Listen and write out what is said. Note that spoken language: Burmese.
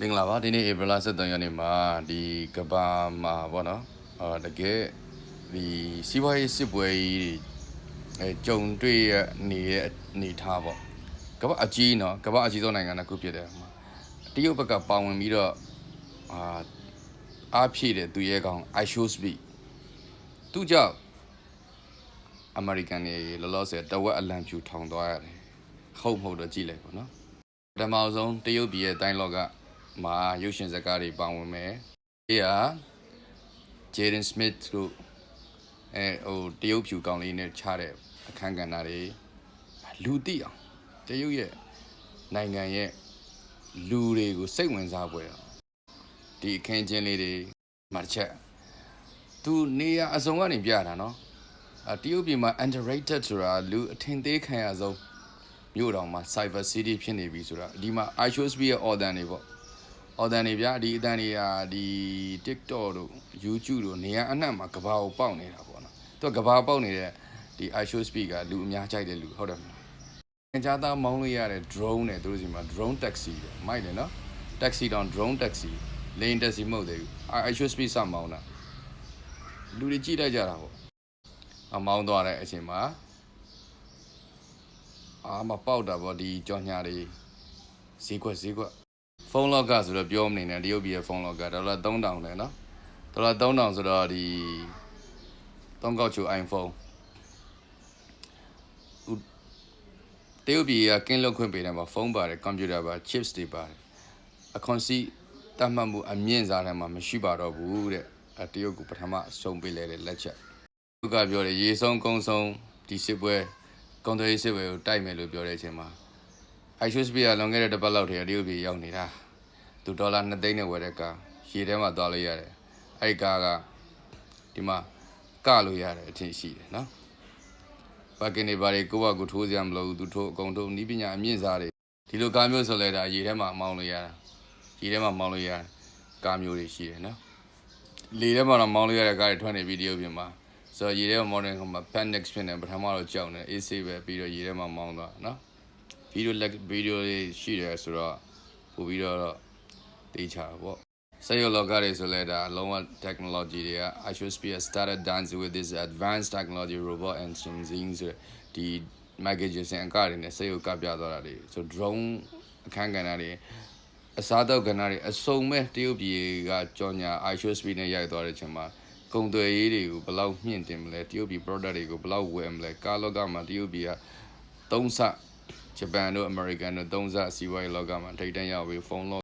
မင်္ဂလာပါဒီနေ့ဧပြီလ23ရက်နေ့မှာဒီကဘာမှာပေါ့နော်အာတကယ်ဒီစီးပွားရေးစစ်ပွဲကြီးအဲကြုံတွေ့ရနေတဲ့အနေထားပေါ့ကဘာအကြီးနော်ကဘာအကြီးဆုံးနိုင်ငံတစ်ခုဖြစ်တယ်တရုတ်ဘက်ကပါဝင်ပြီးတော့အာအားဖြည့်တဲ့သူရဲကောင် I show speed သူကြောင့်အမေရိကန်တွေလောလောဆယ်တဝက်အလံဖြူထောင်သွားရတယ်ဟုတ်မဟုတ်တော့ကြည့်လိုက်ပေါ့နော်ပထမဆုံးတရုတ်ပြည်ရဲ့တိုင်းလောက မှာရုပ်ရှင်ဇာတ်ကားတွေပါဝင်မယ်။ဒီဟာ Jaden Smith တို့အဲဟိုတရုတ်ဖြူကောင်လေးနဲ့ခြားတဲ့အခန်းကဏ္ဍတွေလူသိအောင်တရုတ်ရဲ့နိုင်ငံရဲ့လူတွေကိုစိတ်ဝင်စားပွဲအောင်ဒီအခင်းချင်းလေးတွေမှာတစ်ချက်သူနေရအစုံကနေပြတာနော်အတရုတ်ပြည်မှာ underrated ဆိုတာလူအထင်သေးခံရဆုံးမြို့တော်မှာ Cyber City ဖြစ်နေပြီဆိုတာဒီမှာ iShowsB ရဲ့ order တွေပေါ့ order တွေဗျာဒီအတန်တွေကဒီ TikTok တို့ YouTube တို့နေရာအနှံ့မှာကဘာကိုပေါက်နေတာပေါ့နော်သူကကဘာပေါက်နေတဲ့ဒီ iShowsB ကလူအများကြိုက်တဲ့လူဟုတ်တယ်မလားအင်ဂျာသားမောင်းလို့ရတဲ့ drone နဲ့သူတို့စီမှာ drone taxi ပဲမိုက်တယ်နော် taxi တောင် drone taxi lane taxi မဟုတ်သေးဘူး iShowsB စမောင်းတာလူတွေကြည့်တတ်ကြတာပေါ့အမောင်းသွားတဲ့အချိန်မှာအာမပေါက်တာပေါ့ဒီကြောင်ညာတွေဈေးကွက်ဈေးကွက် ဖုန်းလော့ကဆိုတော့ပြောမနေနဲ့တရုတ်ပြည်ရဲ့ဖုန်းလော့ကဒေါ်လာ3000တယ်နော်ဒေါ်လာ3000ဆိုတော့ဒီ3ကောက်ချို iPhone ဥတရုတ်ပြည်ကကင်းလွတ်ခွင့်ပေးတယ်မှာဖုန်းပါတယ်ကွန်ပျူတာပါ chips တွေပါတယ်အခွန်စီတတ်မှတ်မှုအမြင့်စားတယ်မှာမရှိပါတော့ဘူးတဲ့အတရုတ်ကပထမဆုံးပေးလိုက်တဲ့လက်ချက်သူကပြောတယ်ရေဆုံးကုန်းဆုံးဒီစစ်ပွဲကွန်ထရီစစ်ဝဲကိုတိုက်မယ်လို့ပြောတဲ့အချိန်မှာ iShowsB ကလွန်ခဲ့တဲ့တစ်ပတ်လောက်တည်းတရုတ်ပြည်ရောက်နေတာသူဒေါ်လာ2သိန်းနဲ့ဝယ်တဲ့ကားရေထဲမှာသွားလို့ရတယ်အဲ့ဒီကားကဒီမှာကလို့ရတယ်အထင်ရှိတယ်နော်ပါကင်နေပါလေကိုယ့်ဘကူထိုးစရာမလိုဘူးသူထိုးအကုန်ထိုးနီးပညာအမြင့်စားတွေဒီလိုကားမျိုးဆိုလဲဒါရေထဲမှာမောင်းလို့ရတာရေထဲမှာမောင်းလို့ရတာကားမျိုးတွေရှိတယ်နော်လေထဲမှာတော့မောင်းလို့ရတဲ့ကားတွေထွက်နေဗီဒီယိုပြင်မှာဆိုတော့ရေထဲမှာမောင်းတဲ့ခါမှာ panic ဖြစ်နေပထမတော့ကြောက်နေအေးဆေးပဲပြီးတော့ရေထဲမှာမောင်းသွားနော် ဗီဒီယိုလက်ဗီဒီယိုလေးရှိတယ်ဆိုတော့ပို့ပြီးတော့တေးချတာပေါ့စက်ရုံလောကတွေဆိုလဲဒါလုံးဝ technology တွေက I should be started dancing with this advanced technology robot and sensing ဆိုတဲ့ဒီ Michael Jackson အကတွေနဲ့စက်ရုံကပြသွားတာတွေဆို drone အခန်းကဏ္ဍတွေအစားတော့ကဏ္ဍတွေအစုံမဲ့တရုတ်ပြည်ကကြော်ညာ I should be နဲ့ရိုက်သွားတဲ့အချိန်မှာကုန်သွယ်ရေးတွေကိုဘယ်လောက်မြင့်တင်မလဲတရုတ်ပြည် product တွေကိုဘယ်လောက်ဝယ်မလဲကားလောကမှာတရုတ်ပြည်ကသုံးဆ ဂျပန်တို့အမေရိကန်တို့သုံးဆစီးပွားရေးလောကမှာထိပ်တန်းရောက်ပြီးဖုန်းလော